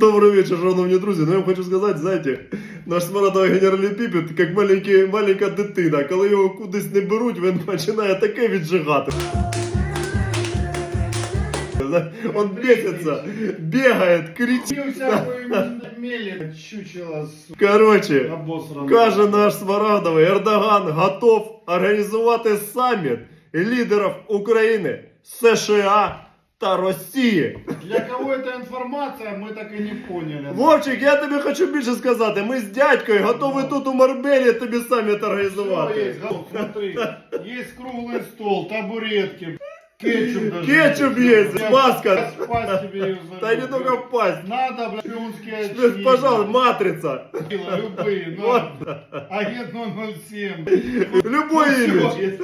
Добрый вечер, шановні друзі. Ну я вам хочу сказати, знаєте, наш смарадовий генераліпіпед, як маленький, маленька дитина. Коли його кудись не беруть, він починає таке віджигати. Он бесится, бегает, кричит. всякую мели чучело, с Короче, обосранное. каже наш Смарагдовий, Ердоган готов організувати саміт лідерів України, США та Росії. Для кого эта информация, мы так и не поняли. Вовчик, я тобі хочу більше сказати. Ми з дядькою готові тут у Марбелі тобі саміт Всё організувати. есть, Гал, смотри. Есть круглый стол, табуретки, кетчуп даже. Кетчуп есть, Я маска. Спать тебе ее Та не только впасть. Надо, блядь, шпионские очки. Пожалуйста, матрица. Любые, Вот. ну. Агент 007. Любой Ну, імідж. всё есть.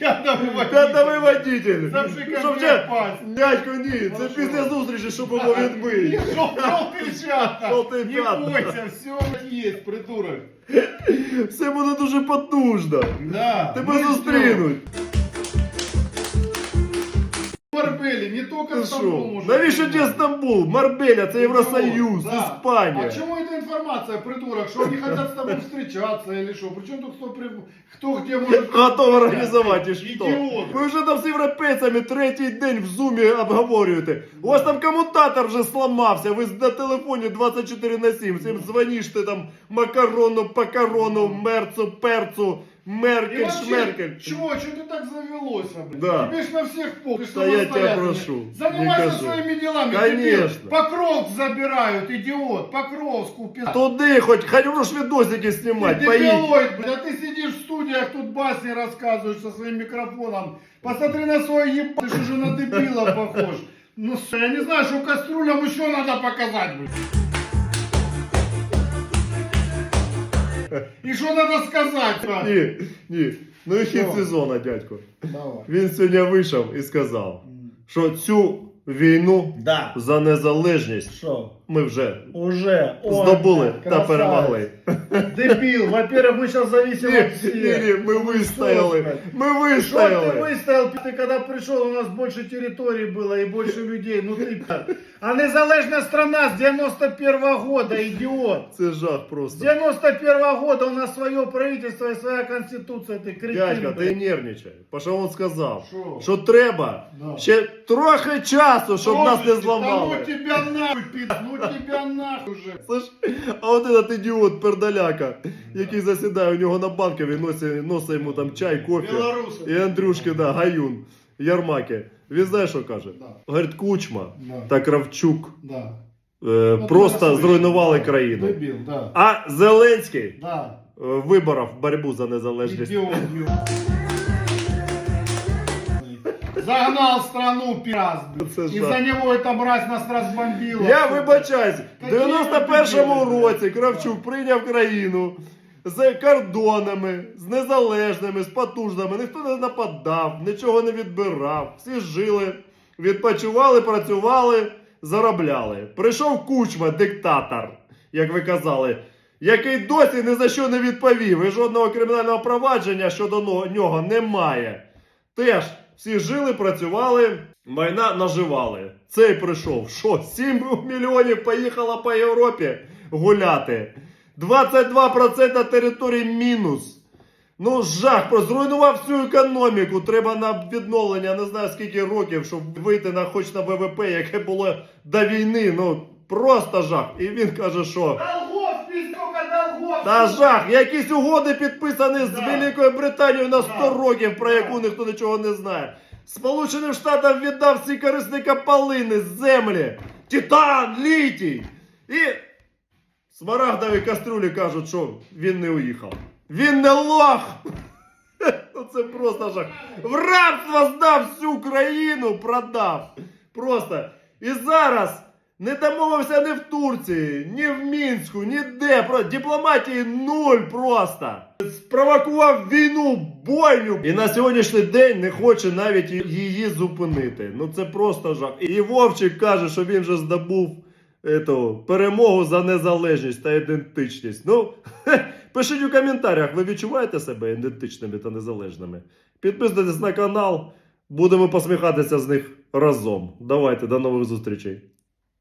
Пятый водитель. П'ятовий водитель. Запшикай Щоб мне вже- пасть. Дядько, ні, це Хорошо. після зустрічі, щоб було відбий. Желтый пятна. Желтый Не пятна. бойся, все есть, придурок. Все буде дуже потужно. Да. Тебе ну и зустрінуть. всё. Марбели, не только Ти Стамбул що? может Навіщо быть. тебе Стамбул? Марбеля, це Євросоюз, Да. Іспанія. А чему эта информация, придурок? Что они хотят с тобой встречаться или что? Причем тут кто, при- кто где может... Готов організувати і що? Ідіот. Ви вже там з європейцями третій день в зумі обговорюєте. У вас там комутатор вже сламався, ви на телефоні 24 на 7. Всім дзвониш ти там макарону, покарону, мерцу, перцу, И меркель, вообще, шмеркель. чего, что ты так завелось, блин? Да. Тебе ж на всех пол. Ты что Да я тебя самостоятельный? прошу, не Занимайся кажи. своими делами. Конечно. Тебе Покровск забирают, идиот. Покровску, пи***. Туди хоч, хай можеш відосики знімати, Ты поїдь. дебилоид, блядь, а ты сидишь в студиях, тут басни рассказываешь со своим микрофоном. Посмотри на свой еб... ты же уже на дебила похож. Ну, с- я не знаю, что кастрюлям еще надо показать, блядь. И що треба сказати? Ні, ні. Ну і хід сезона, сезону, дядько. Давай. Він сьогодні вийшов і сказав, що цю війну Да. за незалежність Що? ми вже Уже. Ой, здобули та красавець. перемогли. Дебил. Во-первых, мы сейчас зависим Ні, от ні, всех. ні, ми вистояли. Ми Что ты вистояли. выставил? Ты когда пришел, у нас больше территорий было и больше людей. Ну ты... А незалежная страна с 91 года, идиот. Це жах С просто. 91 года у нас свое правительство и своя конституция, ты кретин. Дядька, ти блядь. нервничай. Бо що він сказав? Що? Що треба Да. ще трохи часу, щоб нас не Томочки, Да зламали. ну тебя нахуй, пи***, ну тебя нахуй уже. Слышь, а от этот ідіот пердаляка, який засідає у нього на банкові, носить, носить йому там чай, кофе. Білоруси. І Андрюшки, да, Гаюн, Ярмаки. Він знає, що каже? Говорить, Кучма Да. та Кравчук Да. е, просто зруйнували країну. Дебіл, да. А Зеленський Да. виборов боротьбу за незалежність. Идиот. Загнал страну Це блин. жах. Из-за него эта мразь нас разбомбила. Я вибачаюсь, в Какие 91-му ви році Кравчук прийняв країну з кордонами, з незалежними, з потужними. Ніхто не нападав, нічого не відбирав. Всі жили, відпочивали, працювали, заробляли. Прийшов кучма, диктатор, як ви казали, який досі ні за що не відповів. І жодного кримінального провадження щодо но- нього немає. Теж всі жили, працювали, майна наживали. Цей прийшов. Що, 7 мільйонів поїхало по Європі гуляти. 22% території мінус. Ну, жах, зруйнував всю економіку. Треба на відновлення, не знаю скільки років, щоб вийти на хоч на ВВП, яке було до війни. Ну, просто жах. І він каже, що. Та жах, якісь угоди підписані з Великою Британією на 100 років, про яку ніхто нічого не знає. Сполученим Штатам віддав всі корисні копалини, землі, титан, літій. І смарагдові кастрюлі кажуть, що він не уїхав. Він не лох! Ну це просто жах. В рабство здав всю країну, продав. Просто. І зараз не домовився ні в Турції, ні в Мінську, ніде. Про дипломатії нуль просто. Спровокував війну, бойню. І на сьогоднішній день не хоче навіть її зупинити. Ну це просто жах. І Вовчик каже, що він вже здобув ету, перемогу за незалежність та ідентичність. Ну, пишіть у коментарях, ви відчуваєте себе ідентичними та незалежними. Підписуйтесь на канал, будемо посміхатися з них разом. Давайте, до нових зустрічей.